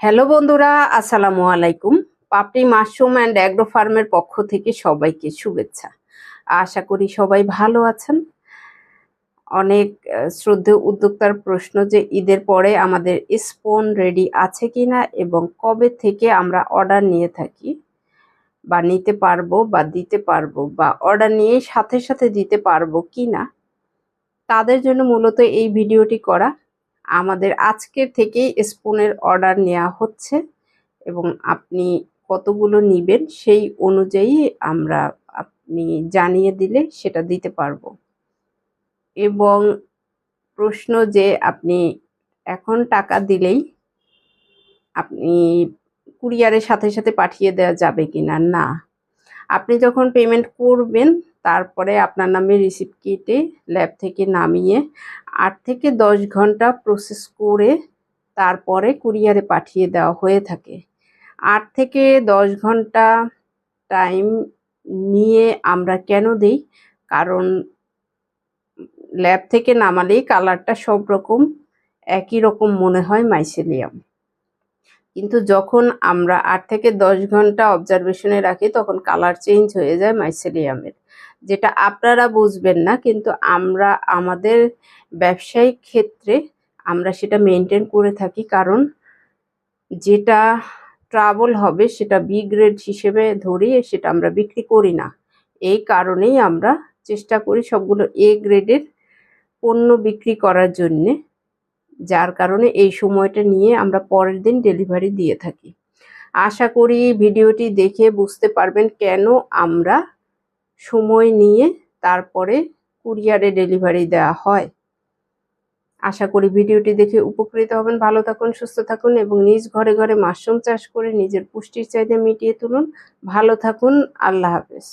Hello বন্ধুরা, আসসালামু আলাইকুম। পাপড়ি মাশরুম অ্যান্ড অ্যাগ্রো ফার্মের পক্ষ থেকে সবাইকে শুভেচ্ছা। আশা করি সবাই ভালো আছেন। অনেক শ্রদ্ধেয় উদ্যোক্তার প্রশ্ন যে ঈদের পরে আমাদের স্পোন রেডি আছে কিনা এবং কবে থেকে আমরা অর্ডার নিয়ে থাকি, বা নিতে পারব বা দিতে পারব, বা অর্ডার নিয়ে সাথে সাথে দিতে পারব কিনা, তাদের জন্য মূলত এই ভিডিওটি করা। আমাদের আজকের থেকেই স্পুনের অর্ডার নেওয়া হচ্ছে এবং আপনি কতগুলো নিবেন সেই অনুযায়ী আমরা আপনি জানিয়ে দিলে সেটা দিতে পারব। এবং প্রশ্ন যে আপনি এখন টাকা দিলেই আপনি কুরিয়ারের সাথে সাথে পাঠিয়ে দেওয়া যাবে কিনা? না। আপনি যখন পেমেন্ট করবেন তারপরে আপনার নামে রিসিপ্ট কেটে ল্যাব থেকে নামিয়ে আট থেকে দশ ঘণ্টা প্রসেস করে তারপরে কুরিয়ারে পাঠিয়ে দেওয়া হয়ে থাকে। আট থেকে দশ ঘণ্টা টাইম নিয়ে আমরা কেন দিই? কারণ ল্যাব থেকে নামালেই কালারটা সব রকম একই রকম মনে হয় মাইসেলিয়াম কিন্তু যখন আমরা আট থেকে দশ ঘণ্টা অবজারভেশনে রাখি, তখন কালার চেঞ্জ হয়ে যায় মাইসেলিয়ামের যেটা আপনারা বুঝবেন না, কিন্তু আমরা, আমাদের ব্যবসায়িক ক্ষেত্রে আমরা সেটা মেনটেন করে থাকি। কারণ যেটা ট্রাবল হবে সেটা বি গ্রেড হিসেবে ধরিয়ে সেটা আমরা বিক্রি করি না। এই কারণেই আমরা চেষ্টা করি সবগুলো এ গ্রেডের পণ্য বিক্রি করার জন্যে, যার কারণে এই সময়টা নিয়ে আমরা পরের দিন ডেলিভারি দিয়ে থাকি। আশা করি ভিডিওটি দেখে বুঝতে পারবেন কেন আমরা সময় নিয়ে তারপরে কুরিয়ারে ডেলিভারি দেওয়া হয়। আশা করি ভিডিওটি দেখে উপকৃত হবেন। ভালো থাকুন, সুস্থ থাকুন এবং নিজ ঘরে ঘরে মাশরুম চাষ করে নিজের পুষ্টির চাহিদা মিটিয়ে তুলুন। ভালো থাকুন, আল্লাহ হাফেজ।